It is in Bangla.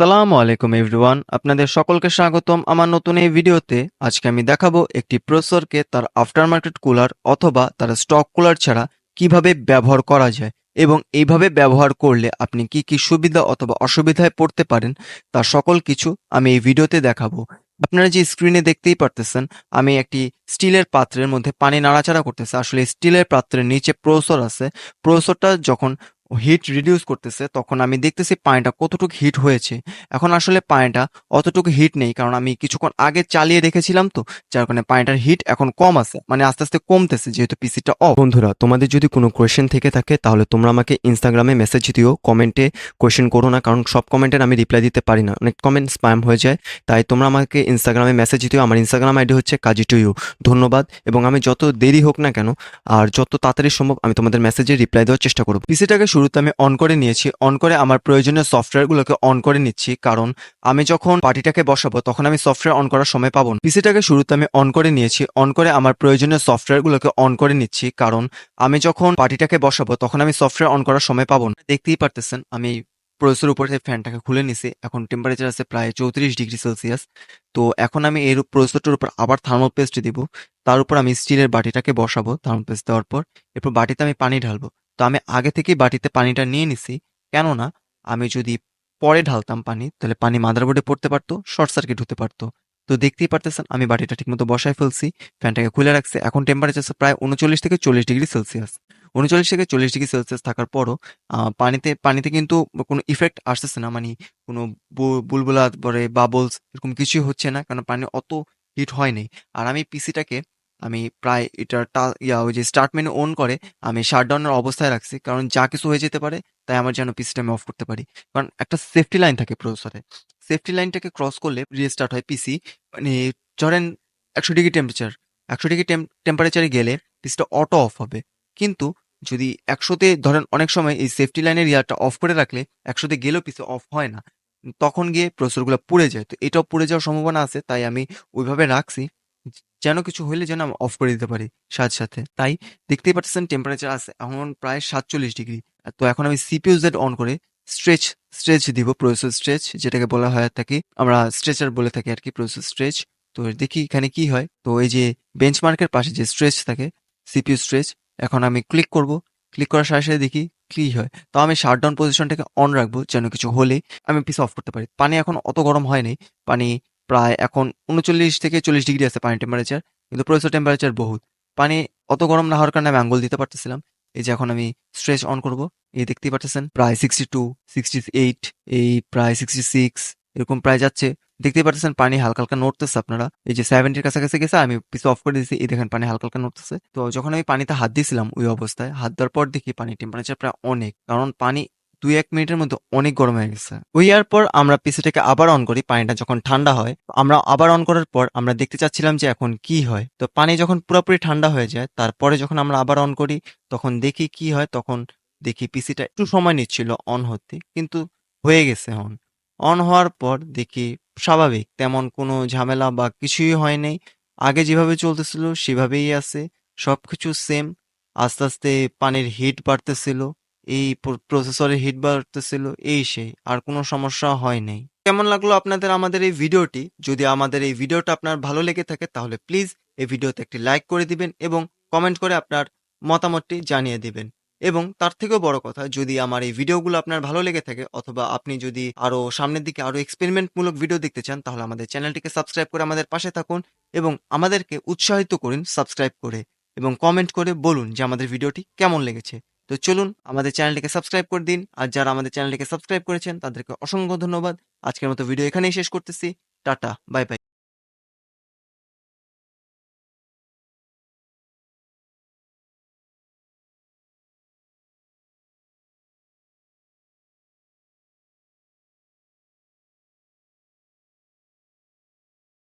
আসসালামু আলাইকুম এভরিওয়ান, আপনাদের সকলকে স্বাগতম আমার নতুন এই ভিডিওতে। আজকে আমি দেখাবো একটি প্রসরকে তার আফটার মার্কেট কুলার অথবা তার স্টক কুলার ছাড়া কীভাবে ব্যবহার করা যায় এবং এইভাবে ব্যবহার করলে আপনি কি কি সুবিধা অথবা অসুবিধায় পড়তে পারেন তার সকল কিছু আমি এই ভিডিওতে দেখাবো। আপনারা যে স্ক্রিনে দেখতেই পারতেছেন, আমি একটি স্টিলের পাত্রের মধ্যে পানি নাড়াচাড়া করতেছে। আসলে স্টিলের পাত্রের নিচে প্রসর আছে। প্রসরটা যখন হিট রিডিউস করতেছে তখন আমি দেখতেছি পানিটা কতটুকু হিট হয়েছে। এখন আসলে পানিটা অতটুকু হিট নেই কারণ আমি কিছুক্ষণ আগে চালিয়ে রেখেছিলাম তো যার কারণে পানিটার হিট এখন কম আছে মানে আস্তে আস্তে কমতেছে যেহেতু পিসিটা অফ বন্ধুরা তোমাদের যদি কোনো কোয়েশ্চেন থেকে থাকে তাহলে তোমরা আমাকে ইনস্টাগ্রামে মেসেজ দিও কমেন্টে কোয়েশ্চেন করো না কারণ সব কমেন্টের আমি রিপ্লাই দিতে পারি না। অনেক কমেন্ট স্প্যাম হয়ে যায় তাই তোমরা আমাকে ইনস্টাগ্রামে মেসেজ দিও। আমার ইনস্টাগ্রাম আইডি হচ্ছে কাজি টু ইউ ধন্যবাদ এবং আমি যত দেরি হোক না কেন আর যত তাড়াতাড়ি সম্ভব আমি তোমাদের মেসেজে রিপ্লাই দেওয়ার চেষ্টা করব। পিসিটাকে শুরুতে আমি অন করে নিয়েছি। অন করে আমার প্রয়োজনীয় সফটওয়্যারগুলোকে অন করে নিচ্ছি, কারণ আমি যখন পার্টিটাকে বসাবো, তখন আমি সফটওয়্যার অন করার সময় পাবো না। পিসিটাকে শুরুতে আমি অন করে নিয়েছি অন করে আমার প্রয়োজনীয় সফটওয়্যারগুলোকে অন করে নিচ্ছি, কারণ আমি যখন পার্টিটাকে বসাবো, তখন আমি সফটওয়্যার অন করার সময় পাবো না। দেখতেই পারতেছেন, আমি প্রসেসর উপরে থেকে ফ্যানটাকে খুলে নিছি, এখন টেম্পারেচার আছে প্রায় চৌত্রিশ ডিগ্রি সেলসিয়াস। তো এখন আমি এর প্রসেসরটার উপর আবার থার্মাল পেস্ট দিব, তার উপর আমি স্টিলের বাটিটাকে বসাবো থার্মাল পেস্ট দেওয়ার পর, এরপর বাটিতে আমি পানি ঢালবো। তো আমি আগে থেকেই বাটিতে পানিটা নিয়ে নিছি। কেননা আমি যদি পরে ঢালতাম পানি, তাহলে পানি মাদারবোর্ডে পড়তে পারতো, শর্ট সার্কিট হতে পারতো। তো দেখতেই পারতেছেন, আমি বাটিটা ঠিকমতো বসায় ফেলছি, ফ্যানটাকে খুলে রাখছি। এখন টেম্পারেচার প্রায় উনচল্লিশ থেকে চল্লিশ ডিগ্রি সেলসিয়াস। উনচল্লিশ থেকে চল্লিশ ডিগ্রি সেলসিয়াস থাকার পরও পানিতে পানিতে কিন্তু কোনো ইফেক্ট আসতেছে না। মানে কোনো বুলবুলা পরে বাবলস এরকম কিছুই হচ্ছে না কারণ পানি অত হিট হয়নি আর আমি পিসিটাকে আমি প্রায় এটার টা- ইয়া, ওই যে স্টার্ট মেনু অন করে আমি শাটডাউনের অবস্থায় রাখছি। কারণ যা কিছু হয়ে যেতে পারে, তাই আমার যেন পিসিটা আমি অফ করতে পারি। কারণ একটা সেফটি লাইন থাকে প্রসেসরে সেফটি লাইনটাকে ক্রস করলে রিস্টার্ট হয় পিসি মানে ধরেন একশো ডিগ্রি টেম্পারেচার একশো ডিগ্রি টেম্পারেচারে গেলে পিসিটা অটো অফ হবে। কিন্তু যদি একশোতে, ধরেন অনেক সময় এই সেফটি লাইনের ইয়ারটা অফ করে রাখলে একশোতে গেলেও পিসি অফ হয় না। তখন গিয়ে প্রসেসরগুলো পুড়ে যায়। তো এটাও পুড়ে যাওয়ার সম্ভাবনা আছে, তাই আমি ওইভাবে রাখছি। যেন কিছু হইলে যেন আমি অফ করে দিতে পারি সাথে সাথে। তাই দেখতেই পাচ্ছেন টেম্পারেচার আছে এখন প্রায় সাতচল্লিশ ডিগ্রি। তো এখন আমি সিপিউ জেড অন করে স্ট্রেচ স্ট্রেচ দিব প্রসেসর স্ট্রেচ যেটাকে বলা হয় থাকি আমরা স্ট্রেচার বলে থাকি আর কি প্রসেসর স্ট্রেচ তো দেখি এখানে কি হয়। তো এই যে বেঞ্চমার্কের পাশে যে স্ট্রেচ থাকে সিপিউ স্ট্রেচ এখন আমি ক্লিক করব। ক্লিক করার সাথে সাথে দেখি কি হয়। তো আমি শাটডাউন পজিশনটাকে অন রাখব যেন কিছু হলে আমি পিস অফ করতে পারি। পানি এখন অত গরম হয়নি পানি প্রায় এখন উনচল্লিশ থেকে চল্লিশ ডিগ্রি আছে পানি টেম্পারেচার কিন্তু প্রসেসর টেম্পারেচার বহুত। পানি অত গরম না হওয়ার কারণে আমি আঙ্গুল দিতে পারতেছিলাম। এই যে এখন আমি স্ট্রেচ অন করব, এই দেখতেই পাচ্ছেন প্রায় সিক্সটি টু সিক্সটি এইট এই প্রায় সিক্সটি সিক্স এরকম প্রায় যাচ্ছে। দেখতেই পাচ্ছেন পানি হালকা হালকা নড়তেছে আপনারা। এই যে সেভেন্টির কাছাকাছি গেছে, আমি পিস অফ করে দিয়েছি এই দেখেন পানি হালকা হালকা নড়তেছে। তো যখন আমি পানিতে হাত দিয়েছিলাম ওই অবস্থায়, হাত দেওয়ার পর দেখি পানি টেম্পারেচার প্রায় অনেক, কারণ পানি দুই, এক মিনিটের মধ্যে অনেক গরম হয়ে গেছে। ওই ইয়ার পর আমরা পিসিটাকে আবার অন করি, পানিটা যখন ঠান্ডা হয়, আমরা আবার অন করার পর আমরা দেখতে চাচ্ছিলাম যে এখন কি হয়। তো পানি যখন পুরোপুরি ঠান্ডা হয়ে যায়, তারপরে যখন আমরা আবার অন করি, তখন দেখি কি হয়, তখন দেখি পিসিটা একটু সময় নিচ্ছিল অন হতে, কিন্তু হয়ে গেছে অন অন হওয়ার পর দেখি স্বাভাবিক, তেমন কোনো ঝামেলা বা কিছুই হয় নাই। আগে যেভাবে চলতেছিল, সেভাবেই আছে সব কিছু সেম আস্তে আস্তে পানির হিট বাড়তেছিল। এই প্রসেসরের হিট বাড়তেছিল, এই সেই, আর কোনো সমস্যা হয় নাই। কেমন লাগল আপনাদের আমাদের এই ভিডিওটি? যদি আমাদের এই ভিডিওটা আপনার ভালো লেগে থাকে, তাহলে প্লিজ এই ভিডিওতে একটি লাইক করে দিবেন এবং কমেন্ট করে আপনার মতামতটি জানিয়ে দিবেন। এবং তার থেকেও বড় কথা, যদি আমার এই ভিডিওগুলো আপনার ভালো লেগে থাকে, অথবা আপনি যদি আরও সামনের দিকে আরও এক্সপেরিমেন্টমূলক ভিডিও দেখতে চান, তাহলে আমাদের চ্যানেলটিকে সাবস্ক্রাইব করে আমাদের পাশে থাকুন এবং আমাদেরকে উৎসাহিত করুন সাবস্ক্রাইব করে এবং কমেন্ট করে বলুন যে আমাদের ভিডিওটি কেমন লেগেছে। তো চলুন আমাদের চ্যানেলটিকে সাবস্ক্রাইব করে দিন। আর যারা আমাদের চ্যানেলটিকে সাবস্ক্রাইব করেছেন, তাদেরকে অসংখ্য ধন্যবাদ। আজকের মতো ভিডিও এখানেই শেষ করতেছি। Tata, bye bye.